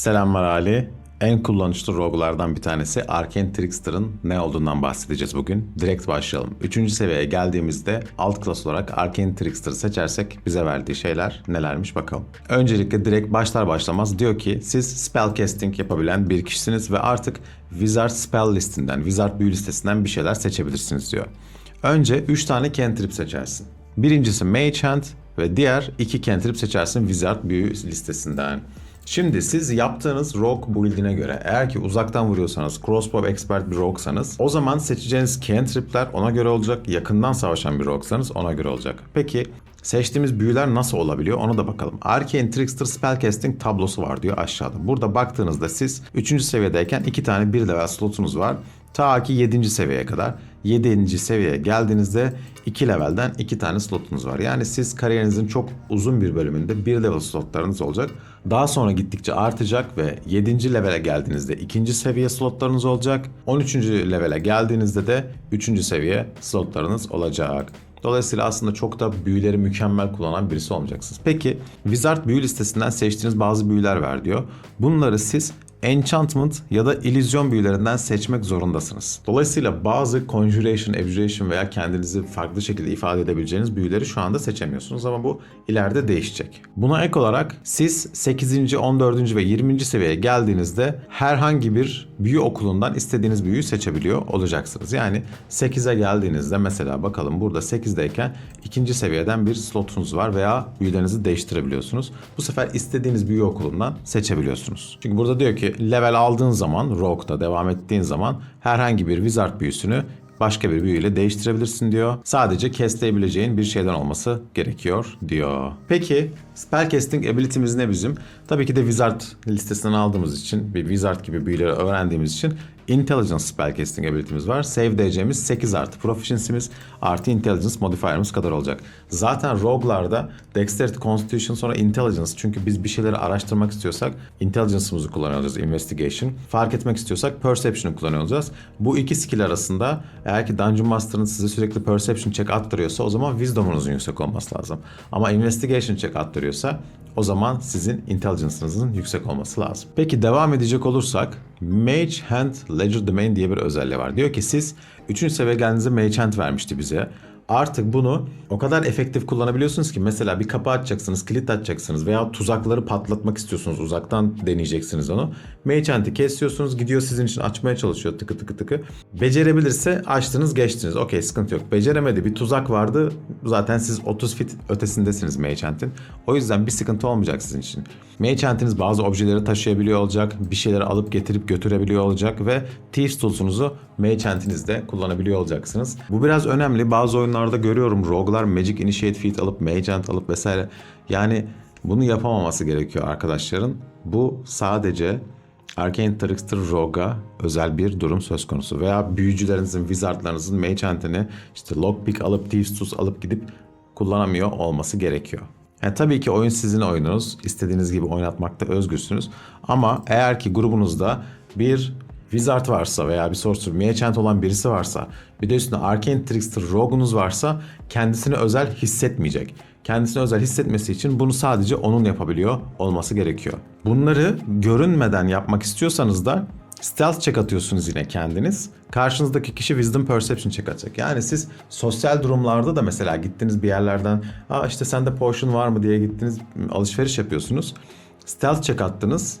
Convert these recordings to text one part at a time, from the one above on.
Selamlar Ali. En kullanışlı rogue'lardan bir tanesi Arcane Trickster'ın ne olduğundan bahsedeceğiz bugün. Direkt başlayalım. Üçüncü seviyeye geldiğimizde alt klas olarak Arcane Trickster'ı seçersek bize verdiği şeyler nelermiş bakalım. Öncelikle direkt başlar başlamaz diyor ki siz spell casting yapabilen bir kişisiniz ve artık Wizard spell listinden, Wizard büyü listesinden bir şeyler seçebilirsiniz diyor. Önce 3 tane cantrip seçersin. Birincisi Mage Hand ve diğer iki cantrip seçersin Wizard büyü listesinden. Şimdi siz yaptığınız rogue build'ine göre eğer ki uzaktan vuruyorsanız crossbow expert bir rogue'sanız o zaman seçeceğiniz cantripler ona göre olacak. Yakından savaşan bir rogue'sanız ona göre olacak. Peki seçtiğimiz büyüler nasıl olabiliyor ona da bakalım. Arcane Trickster Spellcasting tablosu var diyor aşağıda. Burada baktığınızda siz 3. seviyedeyken 2 tane 1 level slotunuz var. Ta ki 7. seviyeye kadar. 7. seviyeye geldiğinizde 2 levelden 2 tane slotunuz var. Yani siz kariyerinizin çok uzun bir bölümünde 1 level slotlarınız olacak. Daha sonra gittikçe artacak ve 7. levele geldiğinizde 2. seviye slotlarınız olacak. 13. levele geldiğinizde de 3. seviye slotlarınız olacak. Dolayısıyla aslında çok da büyüleri mükemmel kullanan birisi olmayacaksınız. Peki Wizard büyü listesinden seçtiğiniz bazı büyüler var diyor. Bunları siz enchantment ya da illüzyon büyülerinden seçmek zorundasınız. Dolayısıyla bazı conjuration, abjuration veya kendinizi farklı şekilde ifade edebileceğiniz büyüleri şu anda seçemiyorsunuz ama bu ileride değişecek. Buna ek olarak siz 8. 14. ve 20. seviyeye geldiğinizde herhangi bir büyü okulundan istediğiniz büyüyü seçebiliyor olacaksınız. Yani 8'e geldiğinizde mesela bakalım burada 8'deyken ikinci seviyeden bir slotunuz var veya büyülerinizi değiştirebiliyorsunuz. Bu sefer istediğiniz büyü okulundan seçebiliyorsunuz. Çünkü burada diyor ki level aldığın zaman Rogue'da devam ettiğin zaman herhangi bir wizard büyüsünü başka bir büyüyle değiştirebilirsin diyor. Sadece kestleyebileceğin bir şeyden olması gerekiyor diyor. Peki spellcasting ability'miz ne bizim? Tabii ki de wizard listesinden aldığımız için bir wizard gibi büyüleri öğrendiğimiz için intelligence spellcasting ability'miz var. Save DC'miz 8 artı proficiency'miz artı intelligence modifier'ımız kadar olacak. Zaten rogue'larda dexterity, constitution sonra intelligence çünkü biz bir şeyleri araştırmak istiyorsak intelligence'ımızı kullanıyoruz investigation. Fark etmek istiyorsak perception'ı kullanıyor olacağız. Bu iki skill arasında eğer ki Dungeon Master'ın size sürekli perception check attırıyorsa o zaman wisdom'unuzun yüksek olması lazım. Ama investigation check attırıyorsa o zaman sizin intelligence'ınızın yüksek olması lazım. Peki devam edecek olursak Mage Hand Ledger Domain diye bir özelliği var. Diyor ki siz 3. seviye geldiğinizde Mage Hand vermişti bize. Artık bunu o kadar efektif kullanabiliyorsunuz ki mesela bir kapı açacaksınız, kilit açacaksınız veya tuzakları patlatmak istiyorsunuz. Uzaktan deneyeceksiniz onu. Mage kesiyorsunuz, gidiyor sizin için açmaya çalışıyor tıkı tıkı tıkı. Becerebilirse açtınız, geçtiniz. Okey sıkıntı yok. Beceremedi bir tuzak vardı. Zaten siz 30 fit ötesindesiniz Mage. O yüzden bir sıkıntı olmayacak sizin için. Mage bazı objeleri taşıyabiliyor olacak. Bir şeyleri alıp getirip götürebiliyor olacak ve Thieves Tools'unuzu Mage kullanabiliyor olacaksınız. Bu biraz önemli. Bazı oyunlarda görüyorum rogue'lar Magic Initiate Feat alıp Mage Hand alıp vesaire. Yani bunu yapamaması gerekiyor arkadaşların. Bu sadece Arcane Trickster Rogue'a özel bir durum söz konusu. Veya büyücülerinizin, wizardlarınızın Mage Hand'ini işte Lockpick alıp Thieves Tools alıp gidip kullanamıyor olması gerekiyor. Yani tabii ki oyun sizin oyununuz. İstediğiniz gibi oynatmakta özgürsünüz. Ama eğer ki grubunuzda bir Wizard varsa veya bir Sorcerer, Mage Hand olan birisi varsa bir de üstüne Arcane Trickster Rogue'unuz varsa kendisini özel hissetmeyecek. Kendisini özel hissetmesi için bunu sadece onun yapabiliyor olması gerekiyor. Bunları görünmeden yapmak istiyorsanız da Stealth check atıyorsunuz yine kendiniz. Karşınızdaki kişi Wisdom Perception check atacak. Yani siz sosyal durumlarda da mesela gittiniz bir yerlerden Aa işte sende potion var mı diye gittiniz alışveriş yapıyorsunuz. Stealth check attınız.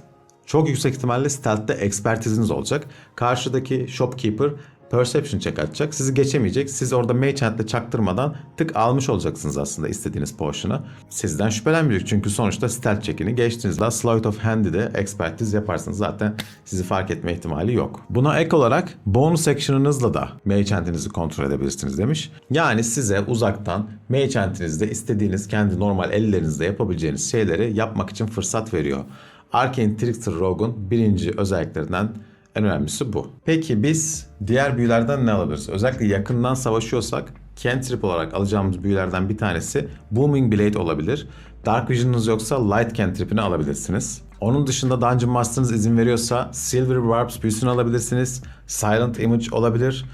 Çok yüksek ihtimalle stealth'te ekspertiziniz olacak. Karşıdaki shopkeeper perception check atacak. Sizi geçemeyecek. Siz orada mage hand'le çaktırmadan tık almış olacaksınız aslında istediğiniz potion'ı. Sizden şüphelenmeyecek çünkü sonuçta stealth check'ini geçtiniz. Daha sleight of hand'i de expertiz yaparsınız. Zaten sizi fark etme ihtimali yok. Buna ek olarak bonus action'ınızla da mage hand'inizi kontrol edebilirsiniz demiş. Yani size uzaktan mage hand'inizde istediğiniz kendi normal ellerinizle yapabileceğiniz şeyleri yapmak için fırsat veriyor. Arcane Trickster Rogue'un birinci özelliklerinden en önemlisi bu. Peki biz diğer büyülerden ne alabiliriz? Özellikle yakından savaşıyorsak cantrip olarak alacağımız büyülerden bir tanesi Booming Blade olabilir. Dark Vision'ınız yoksa Light Cantrip'ini alabilirsiniz. Onun dışında Dungeon Master'ınız izin veriyorsa Silver Warps büyüsünü alabilirsiniz. Silent Image olabilir.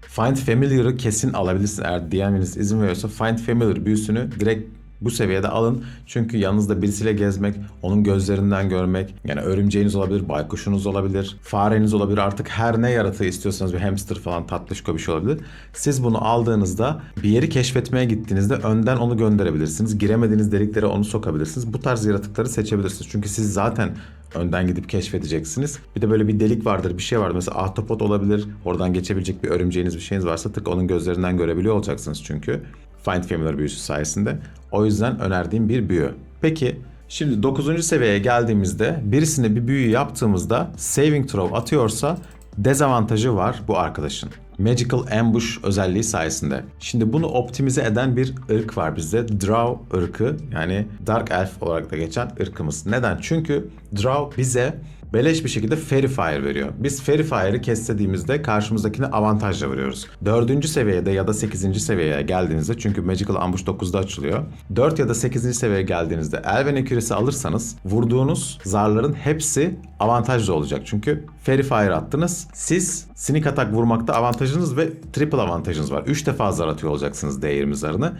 Find Familiar'ı kesin alabilirsiniz. Eğer DM'iniz izin veriyorsa Find Familiar büyüsünü direkt Bu seviyede alın çünkü yanınızda birisiyle gezmek, onun gözlerinden görmek, yani örümceğiniz olabilir, baykuşunuz olabilir, fareniz olabilir artık her ne yaratığı istiyorsanız bir hamster falan tatlışko bir şey olabilir. Siz bunu aldığınızda bir yeri keşfetmeye gittiğinizde önden onu gönderebilirsiniz. Giremediğiniz deliklere onu sokabilirsiniz. Bu tarz yaratıkları seçebilirsiniz. Çünkü siz zaten önden gidip keşfedeceksiniz. Bir de böyle bir delik vardır, bir şey vardır. Mesela ahtapot olabilir. Oradan geçebilecek bir örümceğiniz bir şeyiniz varsa tık onun gözlerinden görebiliyor olacaksınız çünkü. Find Familiar büyüsü sayesinde. O yüzden önerdiğim bir büyü. Peki şimdi 9. seviyeye geldiğimizde birisine bir büyü yaptığımızda saving throw atıyorsa dezavantajı var bu arkadaşın. Magical Ambush özelliği sayesinde. Şimdi bunu optimize eden bir ırk var bizde. Drow ırkı yani Dark Elf olarak da geçen ırkımız. Neden? Çünkü Drow bize beleş bir şekilde Fairy Fire veriyor. Biz Fairy Fire'ı keslediğimizde karşımızdakine avantajla vuruyoruz. Dördüncü seviyede ya da 8. seviyeye geldiğinizde çünkü Magical Ambush 9'da açılıyor. 4 ya da 8. seviyeye geldiğinizde Elven Eküresi alırsanız vurduğunuz zarların hepsi avantajlı olacak. Çünkü Fairy Fire attınız. Siz Sneak Attack vurmakta avantajınız ve triple avantajınız var. 3 defa zar atıyor olacaksınız D20 zarını.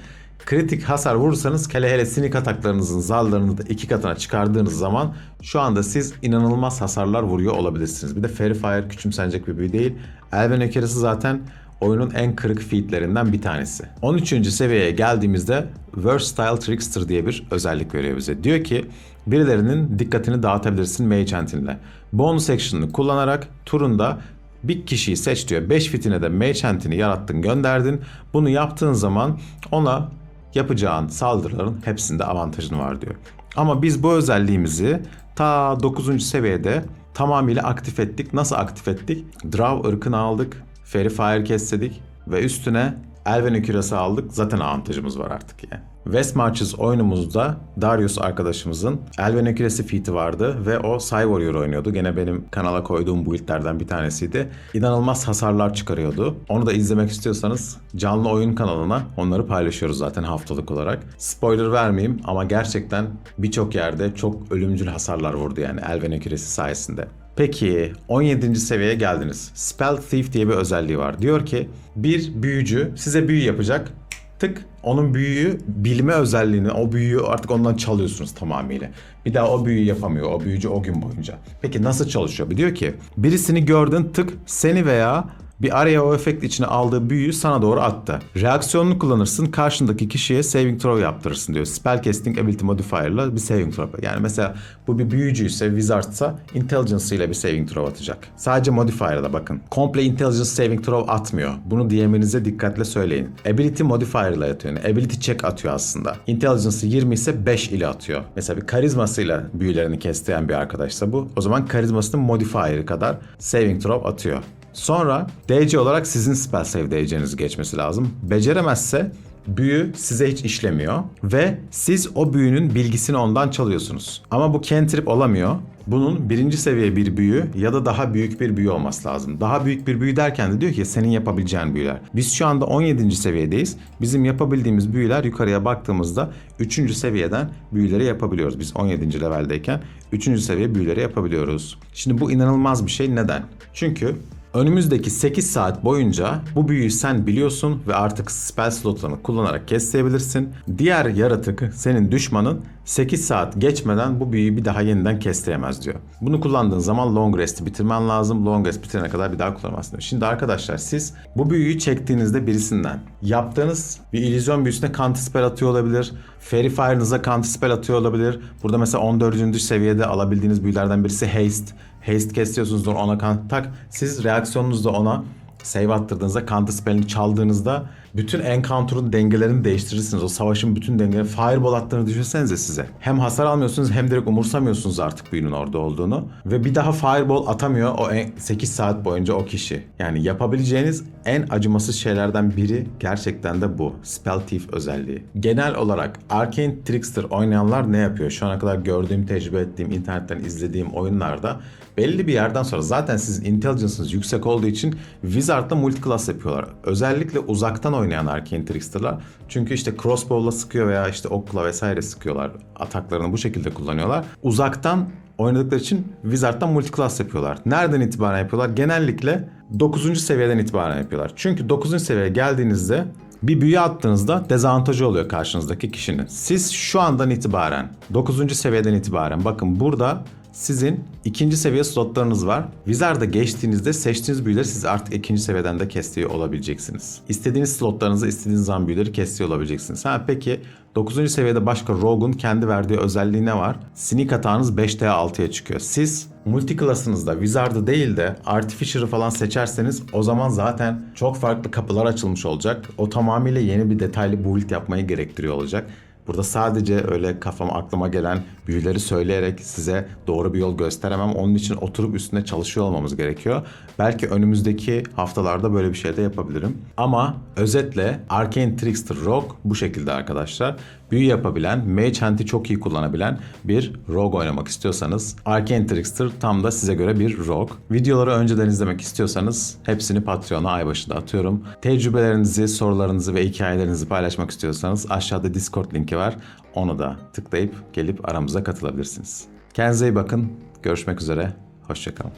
Kritik hasar vurursanız hele hele sinik ataklarınızın zarlarını da iki katına çıkardığınız zaman şu anda siz inanılmaz hasarlar vuruyor olabilirsiniz. Bir de Fairy Fire küçümsenecek bir büyü değil. Elven Ökerisi zaten oyunun en kırık featlerinden bir tanesi. 13. seviyeye geldiğimizde Versatile Trickster diye bir özellik veriyor bize. Diyor ki birilerinin dikkatini dağıtabilirsin Mage Hand'inle. Bonus action'ını kullanarak turunda bir kişiyi seç diyor. 5 fitine de Mage Hand'ini yarattın gönderdin. Bunu yaptığın zaman ona yapacağın saldırıların hepsinde avantajın var diyor. Ama biz bu özelliğimizi ta 9. seviyede tamamıyla aktif ettik. Nasıl aktif ettik? Draw ırkını aldık. Fairy Fire kessedik ve üstüne Elven küresi aldık. Zaten avantajımız var artık yani. West Marches oyunumuzda Darius arkadaşımızın Elven küresi feat'i vardı ve o Psy Warrior oynuyordu. Gene benim kanala koyduğum buildlerden bir tanesiydi. İnanılmaz hasarlar çıkarıyordu. Onu da izlemek istiyorsanız canlı oyun kanalına onları paylaşıyoruz zaten haftalık olarak. Spoiler vermeyeyim ama gerçekten birçok yerde çok ölümcül hasarlar vurdu yani Elven küresi sayesinde. Peki 17. seviyeye geldiniz. Spell Thief diye bir özelliği var. Diyor ki bir büyücü size büyü yapacak. Tık onun büyüyü bilme özelliğini, o büyüyü artık ondan çalıyorsunuz tamamıyla. Bir daha o büyüyü yapamıyor o büyücü o gün boyunca. Peki nasıl çalışıyor? Diyor ki birisini gördün tık seni veya bir araya o efekt içine aldığı büyüyü sana doğru attı. Reaksiyonunu kullanırsın karşındaki kişiye saving throw yaptırırsın diyor. Spell casting ability modifier'la bir saving throw. Yani mesela bu bir büyücüyse, wizardsa intelligence ile bir saving throw atacak. Sadece modifier'da bakın. Komple intelligence saving throw atmıyor. Bunu DM'inize dikkatle söyleyin. Ability modifier ile atıyor. Yani ability check atıyor aslında. Intelligence'ı 20 ise 5 ile atıyor. Mesela bir karizmasıyla büyülerini kesteyen bir arkadaşsa bu. O zaman karizmasının modifier'ı kadar saving throw atıyor. Sonra DC olarak sizin spell save DC'nizi geçmesi lazım. Beceremezse büyü size hiç işlemiyor ve siz o büyünün bilgisini ondan çalıyorsunuz. Ama bu cantrip olamıyor. Bunun birinci seviye bir büyü ya da daha büyük bir büyü olması lazım. Daha büyük bir büyü derken de diyor ki senin yapabileceğin büyüler. Biz şu anda 17. seviyedeyiz. Bizim yapabildiğimiz büyüler yukarıya baktığımızda 3. seviyeden büyüleri yapabiliyoruz. Biz 17. leveldeyken 3. seviye büyüleri yapabiliyoruz. Şimdi bu inanılmaz bir şey. Neden? Çünkü Önümüzdeki 8 saat boyunca bu büyüyü sen biliyorsun ve artık spell slotlarını kullanarak kestirebilirsin. Diğer yaratık senin düşmanın 8 saat geçmeden bu büyüyü bir daha yeniden kestiremez diyor. Bunu kullandığın zaman long rest'i bitirmen lazım. Long rest bitirene kadar bir daha kullanamazsın diyor. Şimdi arkadaşlar siz bu büyüyü çektiğinizde birisinden yaptığınız bir illüzyon büyüsüne counter spell atıyor olabilir. Fairy Fire'ınıza counter spell atıyor olabilir. Burada mesela 14. seviyede alabildiğiniz büyülerden birisi haste. Haste kesiyorsunuz ona kan tak. Siz reaksiyonunuzda ona save attırdığınızda counter spell'ini çaldığınızda bütün encounter'ın dengelerini değiştirirsiniz. O savaşın bütün dengelerini fireball attığını düşünsenize size. Hem hasar almıyorsunuz hem direkt umursamıyorsunuz artık büyünün orada olduğunu. Ve bir daha fireball atamıyor o 8 saat boyunca o kişi. Yani yapabileceğiniz en acımasız şeylerden biri gerçekten de bu. Spell Thief özelliği. Genel olarak Arcane Trickster oynayanlar ne yapıyor? Şu ana kadar gördüğüm, tecrübe ettiğim, internetten izlediğim oyunlarda belli bir yerden sonra zaten sizin intelligence'ınız yüksek olduğu için Wizard'da multiclass yapıyorlar. Özellikle uzaktan oynayan Arcane Trickster'lar. Çünkü işte crossbow'la sıkıyor veya işte okla vesaire sıkıyorlar. Ataklarını bu şekilde kullanıyorlar. Uzaktan oynadıkları için Wizard'dan multiclass yapıyorlar. Nereden itibaren yapıyorlar? Genellikle 9. seviyeden itibaren yapıyorlar. Çünkü 9. seviyeye geldiğinizde Bir büyü attığınızda dezavantajı oluyor karşınızdaki kişinin. Siz şu andan itibaren 9. seviyeden itibaren bakın burada sizin ikinci seviye slotlarınız var. Wizard'a geçtiğinizde seçtiğiniz büyüleri siz artık ikinci seviyeden de kestiği olabileceksiniz. İstediğiniz slotlarınızı istediğiniz zaman büyüleri kestiği olabileceksiniz. Ha peki 9. seviyede başka Rogue'un kendi verdiği özelliği ne var? Sneak atağınız 5'te 6'ya çıkıyor. Siz multiclass'ınızda Wizard'ı değil de Artificer'ı falan seçerseniz o zaman zaten çok farklı kapılar açılmış olacak. O tamamıyla yeni bir detaylı build yapmayı gerektiriyor olacak. Burada sadece öyle kafam aklıma gelen büyüleri söyleyerek size doğru bir yol gösteremem. Onun için oturup üstüne çalışıyor olmamız gerekiyor. Belki önümüzdeki haftalarda böyle bir şey de yapabilirim. Ama özetle Arcane Trickster Rogue bu şekilde arkadaşlar. Büyü yapabilen, Mage Hand'i çok iyi kullanabilen bir Rogue oynamak istiyorsanız Arcane Trickster tam da size göre bir Rogue. Videoları önceden izlemek istiyorsanız hepsini Patreon'a ay başında atıyorum. Tecrübelerinizi, sorularınızı ve hikayelerinizi paylaşmak istiyorsanız aşağıda Discord linki var. Onu da tıklayıp gelip aramıza katılabilirsiniz. Kendinize iyi bakın. Görüşmek üzere. Hoşçakalın.